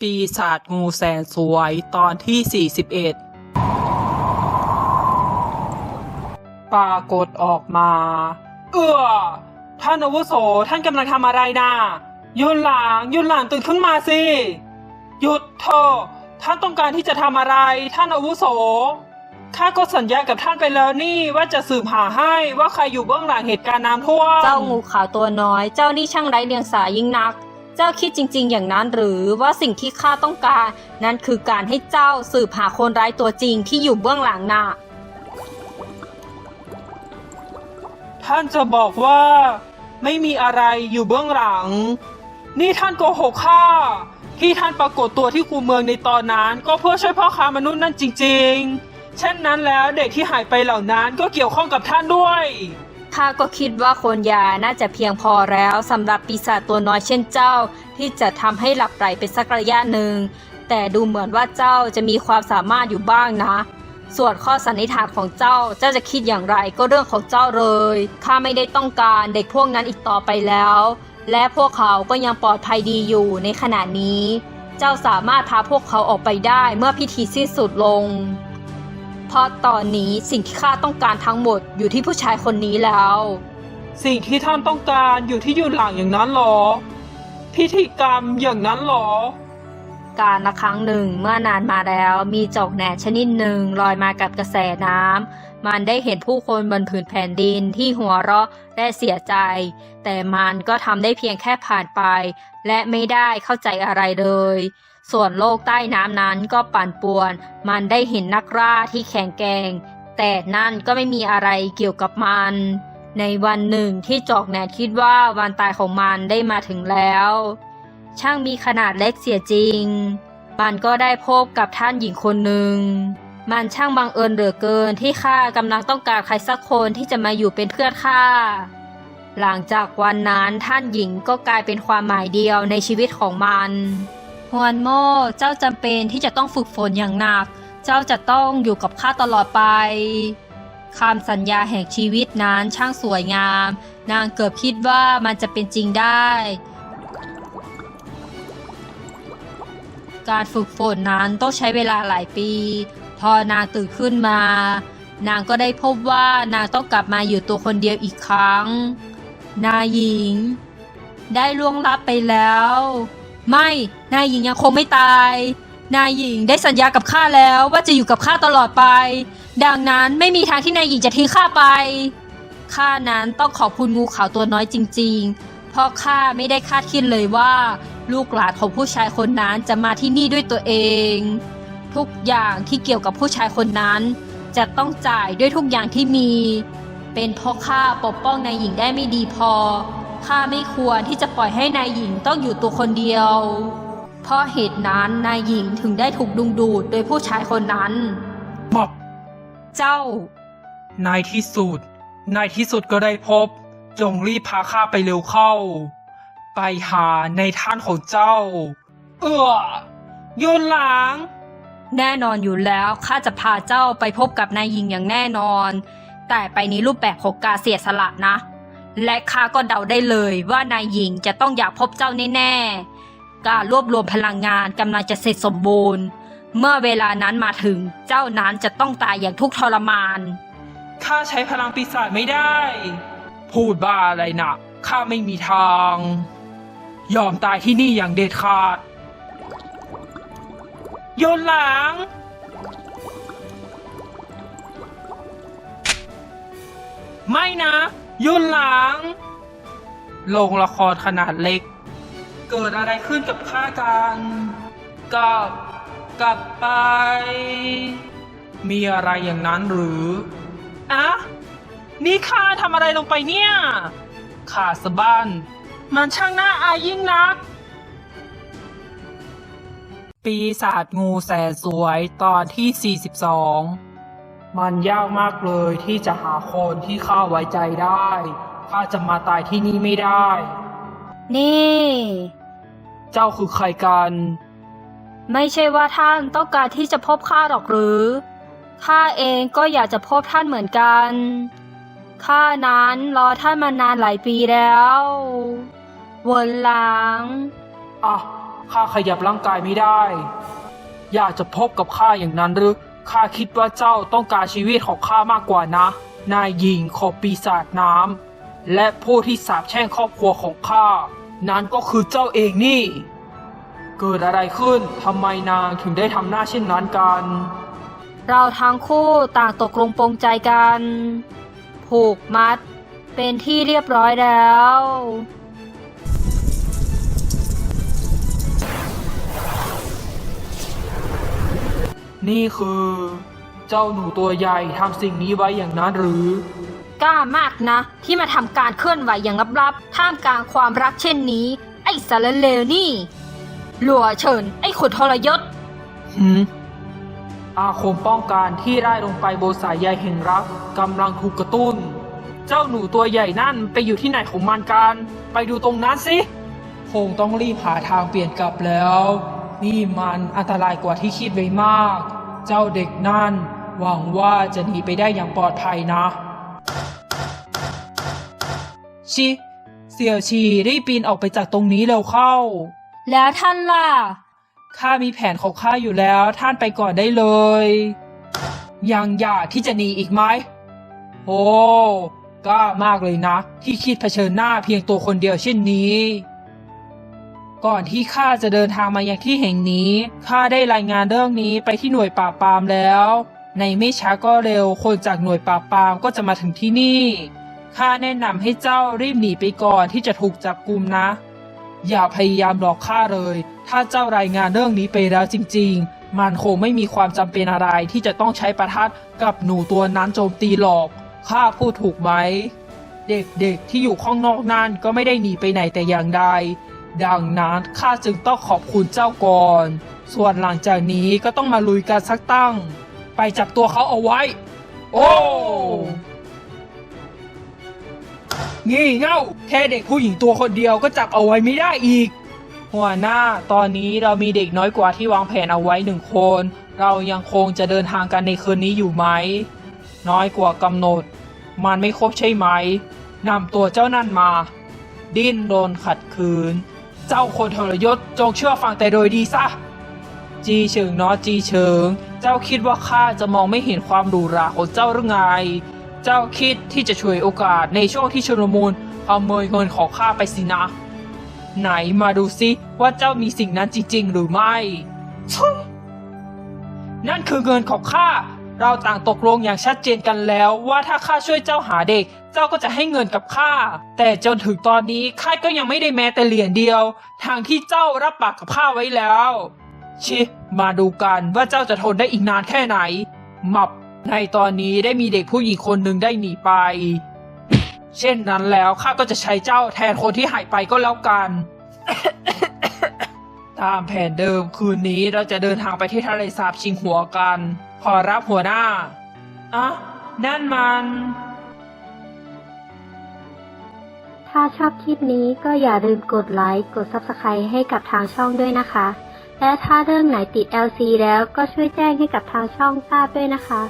ปีศาจงูแสนสวยตอนที่ 41 ปรากฏออกมา เอื้อ ท่านอาวุโสท่านกำลังทำอะไรนะยุนหลางยุนหลางตื่นขึ้นมาสิ หยุดเถอะท่านต้องการที่จะทำอะไร ท่านอาวุโส ข้าก็สัญญากับท่านไปแล้วนี่ว่าจะสืบหาให้ว่าใครอยู่เบื้องหลังเหตุการณ์น้ำท่วม เจ้างูขาวตัวน้อย เจ้านี่ช่างไร้เดียงสายิ่งนัก เจ้าคิดจริง ๆ อย่างนั้นหรือว่าสิ่งที่ข้าต้องการ นั้นคือการให้เจ้าสืบหาคนร้ายตัวจริงที่อยู่เบื้องหลังน่ะท่านจะบอกว่าไม่มีอะไรอยู่เบื้องหลัง นี่ท่านโกหกข้าที่ท่านปรากฏตัวที่คูเมืองในตอนนั้น ก็เพื่อช่วยพ่อค้ามนุษย์นั่นจริง ๆ เช่นนั้นแล้วเด็กที่หายไปเหล่านั้นก็เกี่ยวข้องกับท่านด้วย ข้าก็คิดว่าคนยาน่าจะเพียงพอแล้วสำหรับปีศาจตัวน้อยเช่นเจ้า ที่จะทำให้หลับไหลไปสักระยะหนึ่ง แต่ดูเหมือนว่าเจ้าจะมีความสามารถอยู่บ้างนะ ส่วนข้อสันนิษฐานของเจ้าเจ้าจะคิดอย่างไรก็เรื่องของเจ้าเลยข้าไม่ได้ต้องการเด็กพวกนั้นอีกต่อไปแล้ว และพวกเขาก็ยังปลอดภัยดีอยู่ในขณะนี้ เจ้าสามารถพาพวกเขาออกไปได้เมื่อพิธีสิ้นสุดลงาะตอนนี้สิ่งที่ข้าต้องการทั้งหมดอยู่ที่ผู้ชายคนนี้แล้ว สิ่งที่ท่านต้องการอยู่ที่ยืนหลังอย่างนั้นเหรอ พิธีกรรมอย่างนั้นเหรอ การละครั้งหนึ่งเมื่อนานมาแล้วมีจอกแหนชนิดหนึ่งลอยมากับกระแสน้ำมันได้เห็นผู้คนบนผืนแผ่นดินที่หัวเราะและเสียใจ แต่มันก็ทำได้เพียงแค่ผ่านไป และไม่ได้เข้าใจอะไรเลย ส่วนโลกใต้น้ำนั้นก็ปั่นป่วน มันได้เห็นนักล่าที่แข็งแกร่ง แต่นั่นก็ไม่มีอะไรเกี่ยวกับมัน ในวันหนึ่งที่จอกแหนคิดว่าวันตายของมันได้มาถึงแล้ว ช่างมีขนาดเล็กเสียจริง มันก็ได้พบกับท่านหญิงคนหนึ่ง มันช่างบังเอิญเหลือเกินที่ข้ากำลังต้องการใครสักคนที่จะมาอยู่เป็นเพื่อนข้าหลังจากวันนั้นท่านหญิงก็กลายเป็นความหมายเดียวในชีวิตของมัน ฮวนโมเจ้าจำเป็นที่จะต้องฝึกฝนอย่างหนัก เจ้าจะต้องอยู่กับข้าตลอดไปคำสัญญาแห่งชีวิตนั้นช่างสวยงาม นางเกือบคิดว่ามันจะเป็นจริงได้ การฝึกฝนนั้นต้องใช้เวลาหลายปี พอนางตื่นขึ้นมา นางก็ได้พบว่านางต้องกลับมาอยู่ตัวคนเดียวอีกครั้ง นายหญิง ได้ล่วงลับไปแล้ว ไม่ นายหญิงยังคงไม่ตาย นายหญิงได้สัญญากับข้าแล้วว่าจะอยู่กับข้าตลอดไป ดังนั้นไม่มีทางที่นายหญิงจะทิ้งข้าไป ข้านั้นต้องขอบคุณงูขาวตัวน้อยจริง ๆ เพราะข้าไม่ได้คาดคิดเลยว่า ลูกหลานของผู้ชายคนนั้นจะมาที่นี่ด้วยตัวเอง ทุกอย่างที่เกี่ยวกับผู้ชายคนนั้น จะต้องจ่ายด้วยทุกอย่างที่มี เป็นเพราะข้าปกป้องนายหญิงได้ไม่ดีพอ ข้าไม่ควรที่จะปล่อยให้นายหญิงต้องอยู่ตัวคนเดียว เพราะเหตุนั้นนายหญิงถึงได้ถูกดึงดูดโดยผู้ชายคนนั้นบอกเจ้าในที่สุดในที่สุดก็ได้พบ จงรีบพาข้าไปเร็วเข้า ไปหาในท่านของเจ้า เอื้อยุนหลัง แน่นอนอยู่แล้วข้าจะพาเจ้าไปพบกับนายหญิงอย่างแน่นอน แต่ไปในรูปแบบของการเสียสละนะ และข้าก็เดาได้เลยว่านายหญิงจะต้องอยากพบเจ้าแน่ๆการรวบรวมพลังงานกำลังจะเสร็จสมบูรณ์ เมื่อเวลานั้นมาถึงเจ้านั้นจะต้องตายอย่างทุกข์ทรมานข้าใช้พลังปีศาจไม่ได้ พูดบ้าอะไรนะข้าไม่มีทาง ยอมตายที่นี่อย่างเด็ดขาด โยนหลังไม่นะ ยุ่นหลัง โรงละครขนาดเล็ก เกิดอะไรขึ้นกับข้ากันกลับกลับไป มีอะไรอย่างนั้นหรืออะนี่ข้าทำอะไรลงไปเนี่ยข้าสะบ้านมันช่างน่าอายยิ่งนัก ปีศาจงูแสนสวยตอนที่ 42 มันยากมากเลยที่จะหาคนที่ข้าไว้ใจได้ ข้าจะมาตายที่นี่ไม่ได้ นี่ เจ้าคือใครกัน ไม่ใช่ว่าท่านต้องการที่จะพบข้าหรอกหรือ ข้าเองก็อยากจะพบท่านเหมือนกัน ข้านั้นรอท่านมานานหลายปีแล้ว วนหลัง อะ ข้าขยับร่างกายไม่ได้ อยากจะพบกับข้าอย่างนั้นหรือ ข้าคิดว่าเจ้าต้องการชีวิตของข้ามากกว่านะ นายหญิงของปีศาจน้ำ และผู้ที่สาปแช่งครอบครัวของข้า นั้นก็คือเจ้าเองนี่ เกิดอะไรขึ้นทำไมนางถึงได้ทำหน้าเช่นนั้นกัน เราทั้งคู่ต่างตกลงปรงใจกัน ผูกมัด เป็นที่เรียบร้อยแล้ว นี่คือ เจ้าหนูตัวใหญ่ทำสิ่งนี้ไว้อย่างนั้นหรือ กล้ามากนะ ที่มาทำการเคลื่อนไหวอย่างลับๆ ท่ามกลางความรักเช่นนี้ ไอ้สารเลวนี่หลัวเฉิน ไอ้ขุดทรยศหืมอาคมป้องกันที่ได้ลงไปบนสายใยแห่งรักกำลังถูกกระตุ้น เจ้าหนูตัวใหญ่นั่นไปอยู่ที่ไหนของมันกัน ไปดูตรงนั้นสิ คงต้องรีบหาทางเปลี่ยนกลับแล้ว นี่มันอันตรายกว่าที่คิดไว้มาก เจ้าเด็กนั่นหวังว่าจะหนีไปได้อย่างปลอดภัยนะ ชิ เสี่ยวชีรีบปีนออกไปจากตรงนี้เร็วเข้า แล้วท่านล่ะ ข้ามีแผนของข้าอยู่แล้วท่านไปก่อนได้เลย ยังอยากที่จะหนีอีกไหม โอ้กล้ามากเลยนะ ที่คิดเผชิญหน้าเพียงตัวคนเดียวเช่นนี้ ก่อนที่ข้าจะเดินทางมายังที่แห่งนี้ข้าได้รายงานเรื่องนี้ไปที่หน่วยปราบปรามแล้ว ในไม่ช้าก็เร็วคนจากหน่วยปราบปรามก็จะมาถึงที่นี่ข้าแนะนำให้เจ้ารีบหนีไปก่อนที่จะถูกจับกุมนะ อย่าพยายามหลอกข้าเลย ถ้าเจ้ารายงานเรื่องนี้ไปแล้วจริง ๆ มันคงไม่มีความจำเป็นอะไรที่จะต้องใช้ประทัดกับหนูตัวนั้นโจมตีหรอกข้าพูดถูกไหมเด็กๆที่อยู่ข้างนอกนั่นก็ไม่ได้หนีไปไหนแต่อย่างใด ดังนั้นข้าจึงต้องขอบคุณเจ้าก่อน ส่วนหลังจากนี้ก็ต้องมาลุยกันสักตั้ง ไปจับตัวเขาเอาไว้ โอ้งี่เง่าแค่เด็กผู้หญิงตัวคนเดียวก็จับเอาไว้ไม่ได้อีก หัวหน้าตอนนี้เรามีเด็กน้อยกว่าที่วางแผนเอาไว้หนึ่งคน เรายังคงจะเดินทางกันในคืนนี้อยู่ไหม น้อยกว่ากำหนด มันไม่ครบใช่ไหมนำตัวเจ้านั่นมา ดิ้นโดนขัดขืน เจ้าคนทรยศจงเชื่อฟังแต่โดยดีซะ จีเฉิงเนาะจีเฉิง เจ้าคิดว่าข้าจะมองไม่เห็นความหรูหราของเจ้าหรือไง เจ้าคิดที่จะช่วยโอกาสในช่วงที่ชุลมุนขโมยเงินของข้าไปสินะ ไหนมาดูซิว่าเจ้ามีสิ่งนั้นจริงๆ หรือไม่ นั่นคือเงินของข้า เราต่างตกลงอย่างชัดเจนกันแล้ว ว่าถ้าข้าช่วยเจ้าหาเด็ก เจ้าก็จะให้เงินกับข้า แต่จนถึงตอนนี้ข้าก็ยังไม่ได้แม้แต่เหรียญเดียว ทางที่เจ้ารับปากกับข้าไว้แล้ว ชิ มาดูกันว่าเจ้าจะทนได้อีกนานแค่ไหน หมับ ในตอนนี้ได้มีเด็กผู้หญิงคนหนึ่งได้หนีไป เช่นนั้นแล้วข้าก็จะใช้เจ้าแทนคนที่หายไปก็แล้วกันตามแผนเดิมคืนนี้เราจะเดินทางไปที่ทะเลสาบชิงหัวกัน ขอรับหัวหน้าอะนั่นมัน ถ้าชอบคลิปนี้ก็อย่าลืมกดไลค์ กด Subscribe ให้กับทางช่องด้วยนะคะ และถ้าเรื่องไหนติด LC แล้วก็ช่วยแจ้งให้กับทางช่องทราบด้วยนะคะ